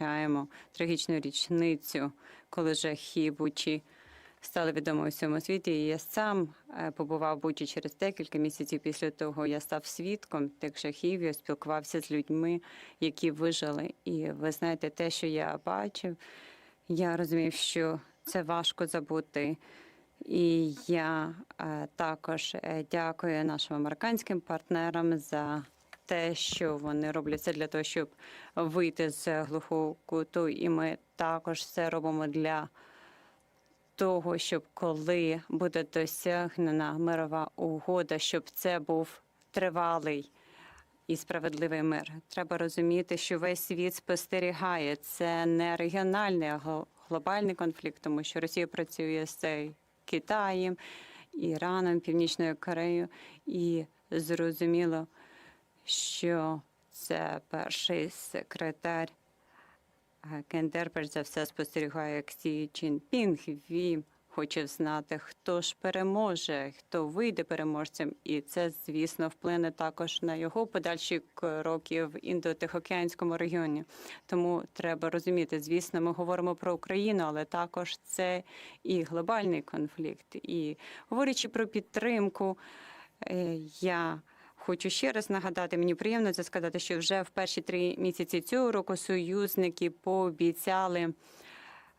Маємо трагічну річницю, коли жахи Бучі стали відомі у всьому світі. І я сам е, побував Бучі через декілька місяців після того. Я став свідком тих жахів, я спілкувався з людьми, які вижили. І ви знаєте, те, що я бачив, я розумів, що це важко забути. І я е, також е, дякую нашим американським партнерам за те, що вони роблять все для того, щоб вийти з глухого куту. І ми також все робимо для того, щоб коли буде досягнена мирова угода, щоб це був тривалий і справедливий мир. Треба розуміти, що весь світ спостерігає. Це не регіональний, а глобальний конфлікт, тому що Росія працює з Китаєм, Іраном, Північною Кореєю, і зрозуміло, що це перший секретар Кендер, перш за все, спостерігає, як Чінпінг. Він хоче знати, хто ж переможе, хто вийде переможцем. І це, звісно, вплине також на його подальші кроки в індотихоокеанському регіоні. Тому треба розуміти, звісно, ми говоримо про Україну, але також це і глобальний конфлікт. І говорячи про підтримку, е, я Хочу ще раз нагадати, мені приємно це сказати, що вже в перші три місяці цього року союзники пообіцяли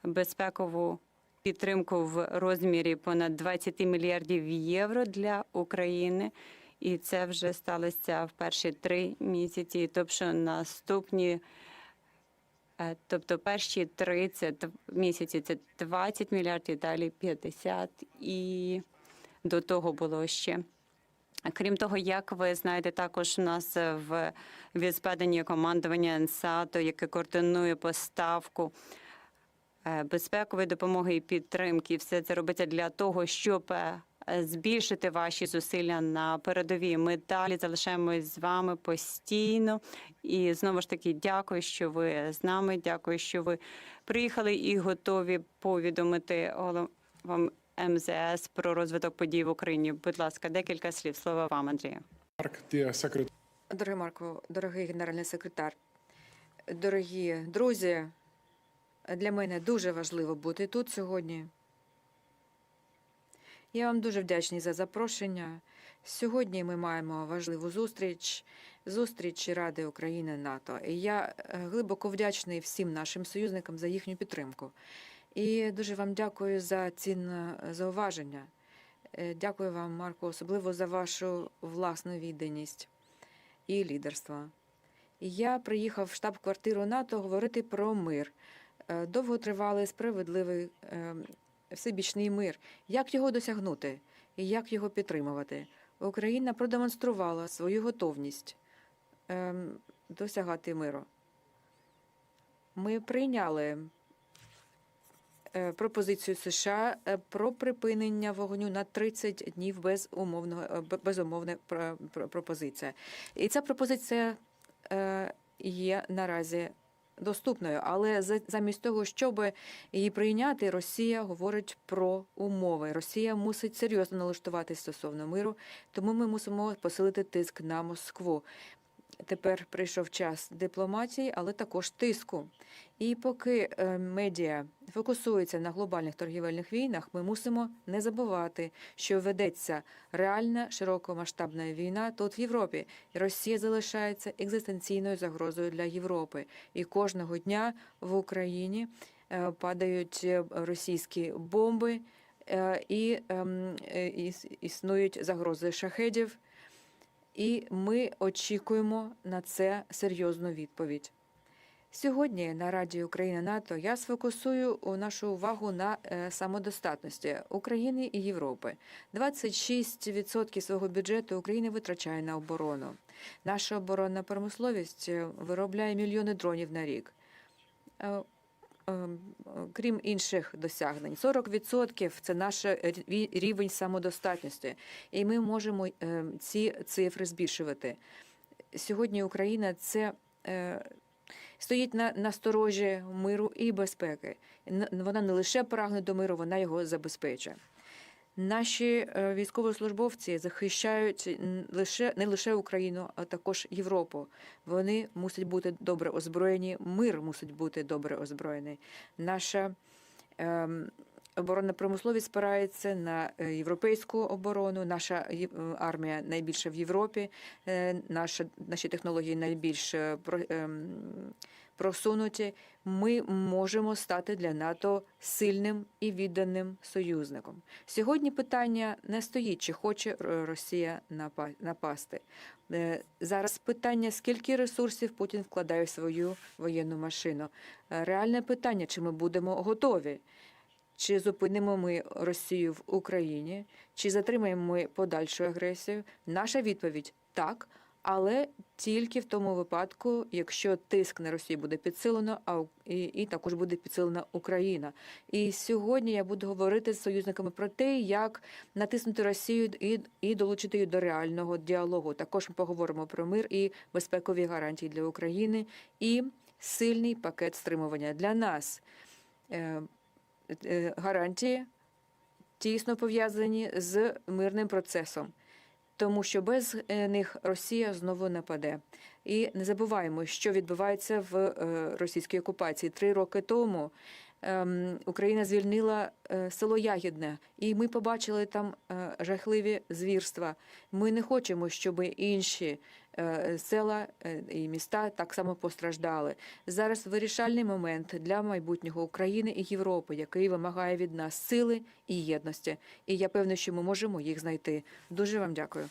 безпекову підтримку в розмірі понад 20 мільярдів євро для України. І це вже сталося в перші три місяці. Тобто наступні, е, тобто перші 30 місяці це 20 мільярдів, далі 50. І до того було ще. Крім того, як ви знаєте, також у нас в відспаденні командування НСАТО, яке координує поставку е, безпекової допомоги і підтримки. Все це робиться для того, щоб е, збільшити ваші зусилля на передовій. Ми далі залишаємось з вами постійно. І знову ж таки, дякую, що ви з нами. Дякую, що ви приїхали і готові повідомити головам МЗС про розвиток подій в Україні. Будь ласка, декілька слів. Слово вам, Андрію. Дорогий Марко, дорогий генеральний секретар, дорогі друзі, для мене дуже важливо бути тут сьогодні. Я вам дуже вдячний за запрошення. Сьогодні ми маємо важливу зустріч, зустріч Ради України НАТО. І я е, глибоко вдячний всім нашим союзникам за їхню підтримку. І дуже вам дякую за цінне зауваження. Е, Дякую вам, Марко, особливо за вашу власну відданість і лідерства. Я приїхав в штаб-квартиру НАТО говорити про мир. Е, Довготривалий, справедливий, е, всебічний мир. Як його досягнути і як його підтримувати? Україна продемонструвала свою готовність ем, досягати миру. Ми прийняли е, пропозицію США е, про припинення вогню на 30 днів без умовного е, б- безумовна про- про- пропозиція. І ця пропозиція е, є наразі доступною, але замість того, щоб її прийняти, Росія говорить про умови. Росія мусить серйозно налаштуватись стосовно миру, тому ми мусимо посилити тиск на Москву. Тепер прийшов час дипломатії, але також тиску. І поки е, медіа фокусується на глобальних торгівельних війнах, ми мусимо не забувати, що ведеться реальна широкомасштабна війна тут в Європі. Росія залишається екзистенційною загрозою для Європи. І кожного дня в Україні е, падають е, російські бомби, і ем, іс- існують загрози шахедів. І ми очікуємо на це серйозну відповідь. Сьогодні на Раді Україна НАТО я сфокусую нашу увагу на е, самодостатності України і Європи. 26% свого бюджету України витрачає на оборону. Наша оборонна промисловість е, виробляє мільйони дронів на рік. Е, е, Крім інших досягнень, 40% – це наш рівень самодостатності, і ми можемо е, ці цифри збільшувати. Сьогодні Україна це е, стоїть на, на сторожі миру і безпеки. Вона не лише прагне до миру, вона його забезпечує. Наші е, військовослужбовці захищають лише не лише Україну, а також Європу. Вони мусять бути добре озброєні. Мир мусить бути добре озброєний. Наша ем, оборонна промисловість спирається на е, європейську оборону. Наша е, армія найбільша в Європі. Наша наші технології найбільш ем, просунуті. Ми можемо стати для НАТО сильним і відданим союзником. Сьогодні питання не стоїть, чи хоче Росія напасти. Е, Зараз питання, скільки ресурсів Путін вкладає в свою воєнну машину. Е, Реальне питання, чи ми будемо готові. Чи зупинимо ми Росію в Україні, чи затримаємо ми подальшу агресію? Наша відповідь так, але тільки в тому випадку, якщо тиск на Росію буде підсилено, а і, і також буде підсилена Україна. І сьогодні я буду говорити з союзниками про те, як натиснути Росію і, і долучити її до реального діалогу. Також ми поговоримо про мир і безпекові гарантії для України і сильний пакет стримування для нас. Е, е, гарантії тісно пов'язані з мирним процесом, тому що без е, них Росія знову нападе. І не забуваємо, що відбувається в е, російській окупації. Три роки тому ем, Україна звільнила е, село Ягідне, і ми побачили там жахливі звірства. Ми не хочемо, щоб інші села е, і міста так само постраждали. Зараз вирішальний момент для майбутнього України і Європи, який вимагає від нас сили і єдності. І я певна, що ми можемо їх знайти. Дуже вам дякую.